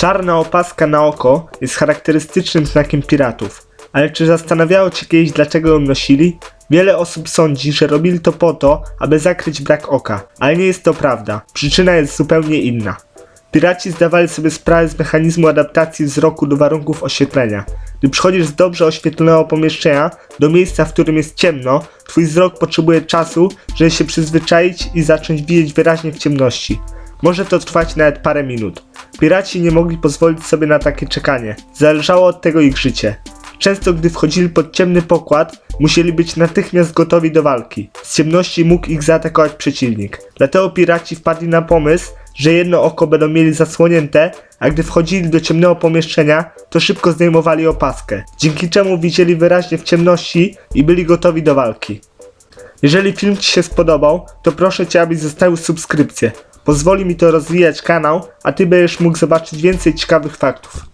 Czarna opaska na oko jest charakterystycznym znakiem piratów. Ale czy zastanawiało Cię kiedyś dlaczego ją nosili? Wiele osób sądzi, że robili to po to, aby zakryć brak oka, ale nie jest to prawda. Przyczyna jest zupełnie inna. Piraci zdawali sobie sprawę z mechanizmu adaptacji wzroku do warunków oświetlenia. Gdy przychodzisz z dobrze oświetlonego pomieszczenia do miejsca, w którym jest ciemno, twój wzrok potrzebuje czasu, żeby się przyzwyczaić i zacząć widzieć wyraźnie w ciemności. Może to trwać nawet parę minut. Piraci nie mogli pozwolić sobie na takie czekanie. Zależało od tego ich życie. Często gdy wchodzili pod ciemny pokład, musieli być natychmiast gotowi do walki. Z ciemności mógł ich zaatakować przeciwnik. Dlatego piraci wpadli na pomysł, że jedno oko będą mieli zasłonięte, a gdy wchodzili do ciemnego pomieszczenia, to szybko zdejmowali opaskę, dzięki czemu widzieli wyraźnie w ciemności i byli gotowi do walki. Jeżeli film Ci się spodobał, to proszę Cię, abyś zostawił subskrypcję. Pozwoli mi to rozwijać kanał, a Ty będziesz mógł zobaczyć więcej ciekawych faktów.